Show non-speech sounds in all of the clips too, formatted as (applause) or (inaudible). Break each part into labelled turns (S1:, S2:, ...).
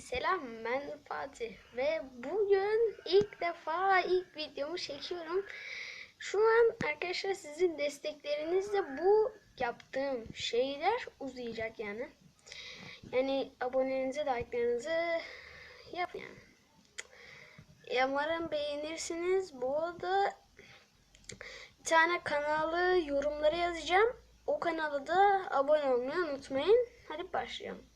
S1: selam ben Fatih ve bugün ilk defa ilk videomu çekiyorum. Şu an arkadaşlar sizin desteklerinizle bu yaptığım şeyler uzayacak yani. Yani abonenize like'larınızı yap yani. Umarım beğenirsiniz. Bu arada bir tane kanalı yorumlara yazacağım. O kanala da abone olmayı unutmayın. Hadi başlayalım.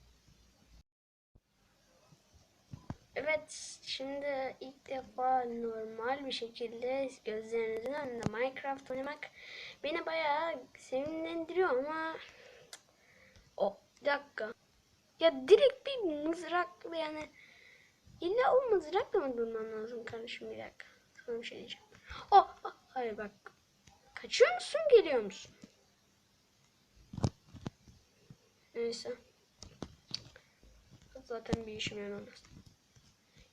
S1: Evet, şimdi ilk defa normal bir şekilde gözlerinizin önünde Minecraft oynamak beni bayağı sevinlendiriyor ama o bir dakika. Ya direkt bir mızrakla yani illa o mızrakla mı durman lazım kardeşim bir dakika. Sana bir şey diyeceğim. Oh, oh hayır bak. Kaçıyor musun geliyor musun? Neyse. Zaten bir işim yaramaz.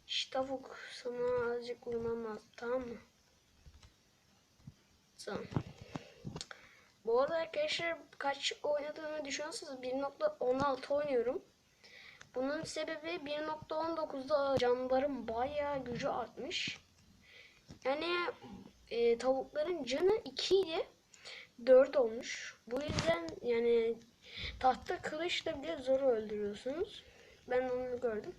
S1: Şş tavuk sana azıcık vurmam lazım tamam mı? Tamam. Bu arada arkadaşlar kaç oynadığımı düşünüyorsanız 1.16 oynuyorum. Bunun sebebi 1.19'da canlıların bayağı gücü artmış. Yani e, tavukların canı 2 ile 4 olmuş. Bu yüzden yani tahta kılıçla bile zor öldürüyorsunuz. Ben onu gördüm.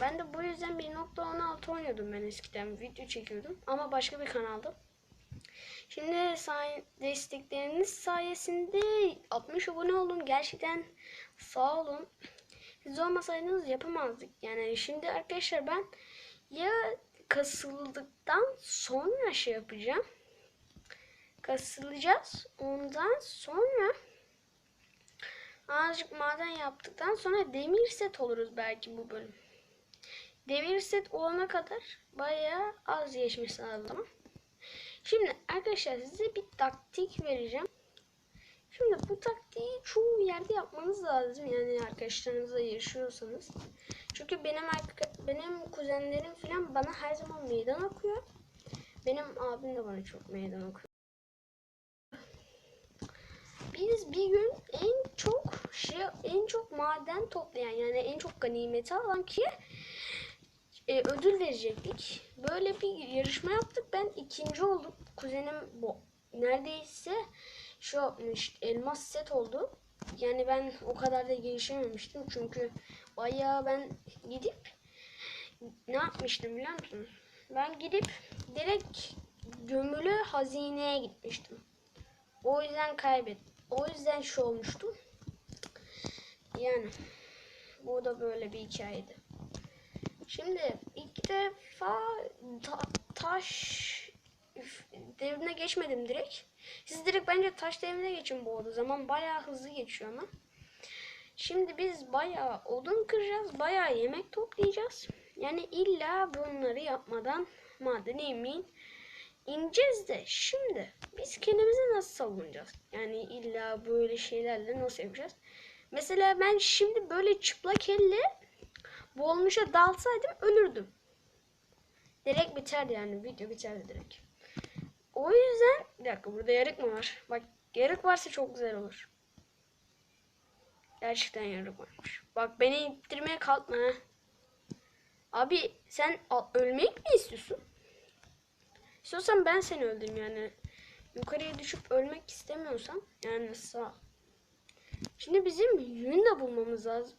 S1: Ben de bu yüzden 1.16 oynuyordum ben eskiden. Video çekiyordum ama başka bir kanalda. Şimdi say destekleriniz sayesinde 60 abone oldum. Gerçekten sağ olun. Siz olmasaydınız yapamazdık. Yani şimdi arkadaşlar ben ya kasıldıktan sonra şey yapacağım. Kasılacağız. Ondan sonra azıcık maden yaptıktan sonra demir set oluruz belki bu bölüm. Demir set olana kadar bayağı az geçmiş lazım. Şimdi arkadaşlar size bir taktik vereceğim. Şimdi bu taktiği çoğu yerde yapmanız lazım yani arkadaşlarınızla yaşıyorsanız. Çünkü benim benim kuzenlerim falan bana her zaman meydan okuyor. Benim abim de bana çok meydan okuyor. Biz bir gün en çok şey en çok maden toplayan yani en çok ganimeti alan ki e, ödül verecektik. Böyle bir yarışma yaptık. Ben ikinci oldum. Kuzenim bu neredeyse şu yapmış elmas set oldu. Yani ben o kadar da gelişememiştim. Çünkü bayağı ben gidip ne yapmıştım biliyor musunuz? Ben gidip direkt gömülü hazineye gitmiştim. O yüzden kaybettim. O yüzden şu olmuştum. Yani bu da böyle bir hikayeydi. Şimdi ilk defa ta taş devrine geçmedim direkt. Siz direkt bence taş devrine geçin bu arada. Zaman bayağı hızlı geçiyor ama. Şimdi biz bayağı odun kıracağız. Bayağı yemek toplayacağız. Yani illa bunları yapmadan madene inmeyin. İneceğiz de şimdi biz kendimizi nasıl savunacağız? Yani illa böyle şeylerle nasıl yapacağız? Mesela ben şimdi böyle çıplak elle boğulmuşa dalsaydım ölürdüm. Direkt biterdi yani video biterdi direkt. O yüzden bir dakika burada yarık mı var? Bak yarık varsa çok güzel olur. Gerçekten yarık varmış. Bak beni ittirmeye kalkma. Abi sen ölmek mi istiyorsun? İstiyorsan ben seni öldüreyim yani. Yukarıya düşüp ölmek istemiyorsan yani sağ. Şimdi bizim yün de bulmamız lazım.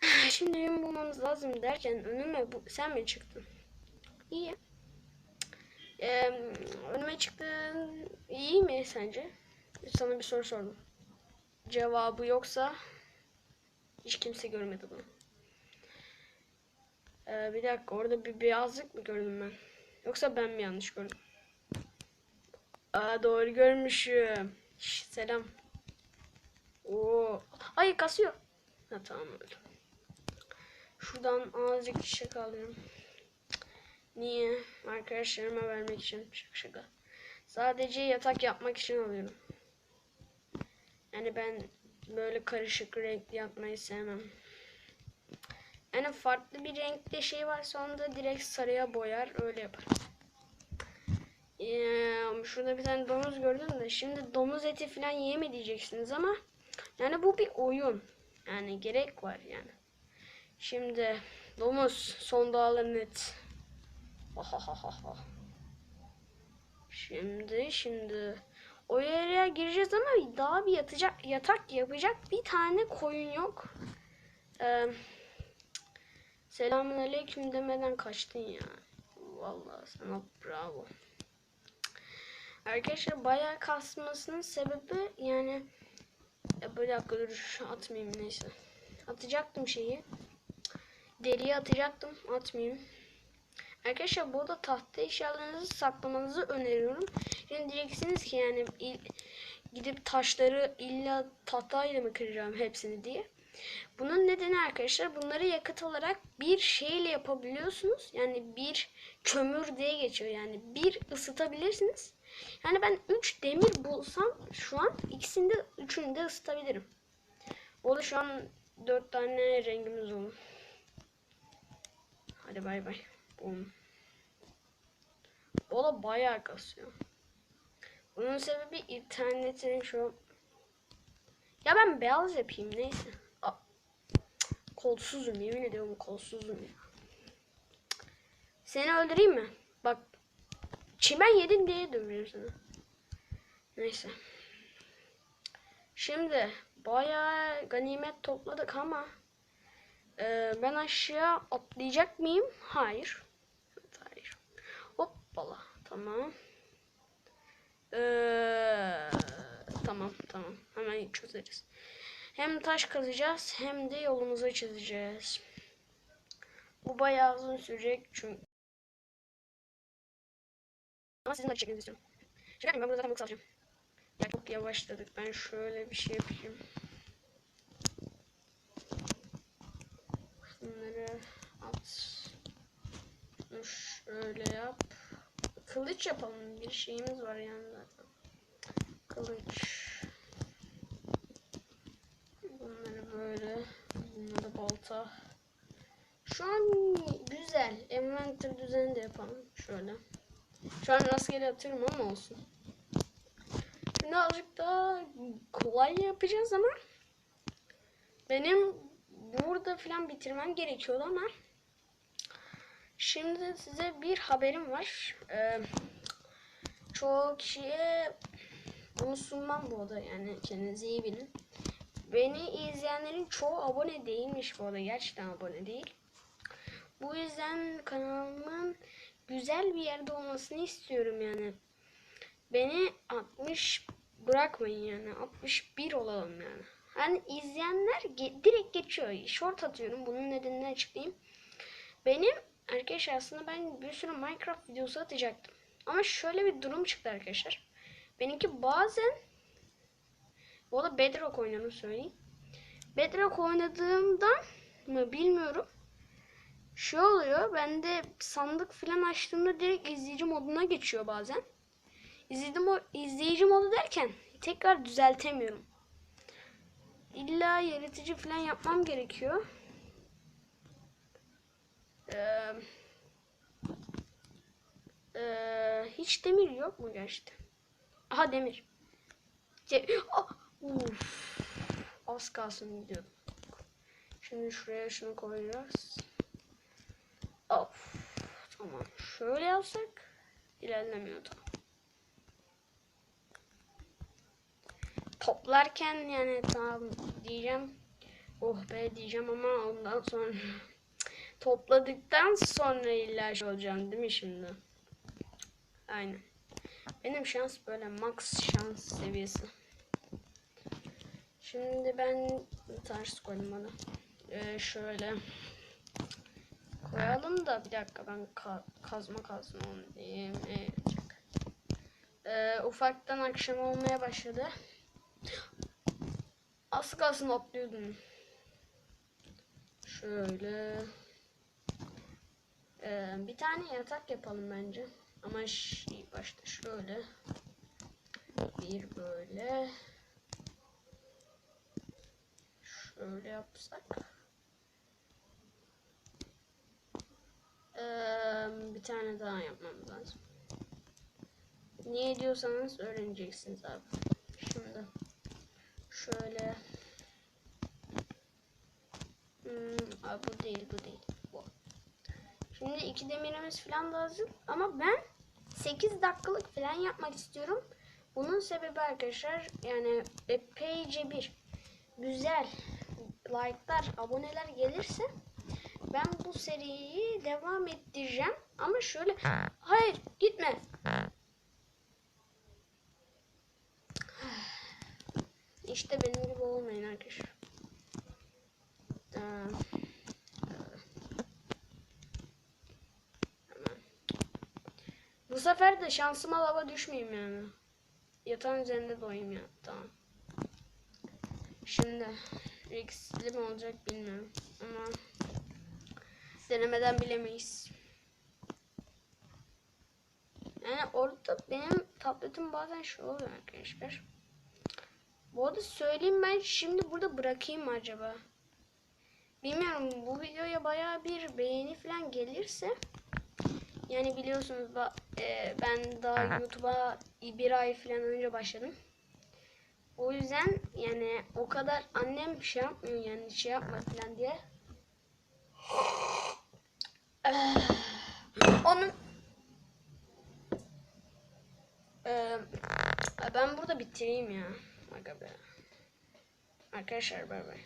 S1: (sighs) Şimdi yün bulmamız lazım derken önüme bu, sen mi çıktın? İyi. Ee, önüme çıktın iyi mi sence? Sana bir soru sordum. Cevabı yoksa hiç kimse görmedi bunu. Ee, bir dakika orada bir beyazlık mı gördüm ben? Yoksa ben mi yanlış gördüm? Aa doğru görmüşüm. Şş, selam. Oo. Ay kasıyor. Ha tamam öyle. Şuradan azıcık çiçek alıyorum. Niye? Arkadaşlarıma vermek için. Şaka şaka. Sadece yatak yapmak için alıyorum. Yani ben böyle karışık renkli yapmayı sevmem. Yani farklı bir renkte şey varsa onu da direkt sarıya boyar. Öyle yapar. Ee, şurada bir tane domuz gördüm de şimdi domuz eti falan yeme diyeceksiniz ama yani bu bir oyun. Yani gerek var yani. Şimdi domuz son dağların et. (laughs) Şimdi şimdi o yere gireceğiz ama daha bir yatacak yatak yapacak bir tane koyun yok. Ee, selamun aleyküm demeden kaçtın ya. Vallahi sana bravo. Arkadaşlar bayağı kasmasının sebebi yani ya bir dakika dur atmayayım neyse. Atacaktım şeyi. Deriyi atacaktım atmayayım. Arkadaşlar burada tahta eşyalarınızı saklamanızı öneriyorum. Şimdi diyeceksiniz ki yani il- gidip taşları illa tahtayla mı kıracağım hepsini diye. Bunun nedeni arkadaşlar bunları yakıt olarak bir şeyle yapabiliyorsunuz. Yani bir kömür diye geçiyor. Yani bir ısıtabilirsiniz. Yani ben 3 demir bulsam şu an ikisini de üçünü de ısıtabilirim. O da şu an 4 tane rengimiz olur. Hadi bay bay. Bum. O da bayağı kasıyor. Bunun sebebi internetin şu ya ben beyaz yapayım neyse. Kolsuzum yemin ediyorum kolsuzum ya. Seni öldüreyim mi? Bak çimen yedin diye dövüyorum seni. Neyse. Şimdi bayağı ganimet topladık ama e, ben aşağı atlayacak mıyım? Hayır. Evet, hayır. Hoppala. Tamam. Ee, tamam tamam. Hemen çözeriz. Hem taş kazacağız hem de yolumuzu çizeceğiz. Bu bayağı uzun sürecek çünkü. Ama sizin de çekmenizi istiyorum. Yapayım ben burada zaten balık salacağım. Ya çok yavaşladık. Ben şöyle bir şey yapayım. Bunları at. Şunu şöyle yap. Kılıç yapalım. Bir şeyimiz var yani zaten. Kılıç. Böyle. Bunları balta. Şu an güzel. Envanter düzeni de yapalım. Şöyle. Şu an rastgele atıyorum ama olsun. Şimdi azıcık daha kolay yapacağız ama benim burada falan bitirmem gerekiyordu ama şimdi size bir haberim var. Ee, çoğu kişiye bunu sunmam bu arada yani kendinize iyi bilin. Beni izleyenlerin çoğu abone değilmiş bu arada gerçekten abone değil. Bu yüzden kanalımın güzel bir yerde olmasını istiyorum yani. Beni 60 bırakmayın yani 61 olalım yani. Hani izleyenler ge- direkt geçiyor. Short atıyorum. Bunun nedenini açıklayayım. Benim arkadaşlar aslında ben bir sürü Minecraft videosu atacaktım. Ama şöyle bir durum çıktı arkadaşlar. Benimki bazen bu arada Bedrock oynadım söyleyeyim. Bedrock oynadığımdan mı bilmiyorum. Şu oluyor. Ben de sandık falan açtığımda direkt izleyici moduna geçiyor bazen. İzleyici, mo- izleyici modu derken tekrar düzeltemiyorum. İlla yaratıcı falan yapmam gerekiyor. Ee, ee, hiç demir yok mu gerçekten? Aha demir. De Ah! (gasps) Uf. Az kalsın gidiyordum. Şimdi şuraya şunu koyacağız. Of. Tamam. Şöyle yapsak ilerlemiyor tamam. Toplarken yani tamam diyeceğim. Oh be diyeceğim ama ondan sonra (laughs) topladıktan sonra illa şey olacağım değil mi şimdi? Aynen. Benim şans böyle max şans seviyesi. Şimdi ben ters koydum bana. Ee, şöyle koyalım da bir dakika ben ka- kazma kazma diyeyim. Yapacak? Ee, ufaktan akşam olmaya başladı. Az kalsın atlıyordum. Şöyle. Ee, bir tane yatak yapalım bence. Ama şey, başta şöyle. Bir böyle. Şöyle yapsak. Ee, bir tane daha yapmam lazım. Niye diyorsanız öğreneceksiniz abi. Şimdi şöyle hmm, Ha, bu değil bu değil. Bu. Şimdi iki demirimiz falan lazım. Ama ben 8 dakikalık falan yapmak istiyorum. Bunun sebebi arkadaşlar yani epeyce bir güzel like'lar, aboneler gelirse ben bu seriyi devam ettireceğim. Ama şöyle hayır gitme. İşte benim gibi olmayın arkadaşlar. Tamam. Bu sefer de şansıma lava düşmeyeyim yani. Yatağın üzerinde doyayım ya. Tamam. Şimdi riskli mi olacak bilmiyorum. Ama denemeden bilemeyiz. Yani orada benim tabletim bazen şey oluyor arkadaşlar. Bu arada söyleyeyim ben şimdi burada bırakayım mı acaba? Bilmiyorum bu videoya bayağı bir beğeni falan gelirse yani biliyorsunuz e, ben daha YouTube'a bir ay falan önce başladım. O yüzden yani o kadar annem şey yapmıyor yani şey yapma falan diye. Eh, Onun Ee, ben burada bitireyim ya. Arkadaşlar bay bay.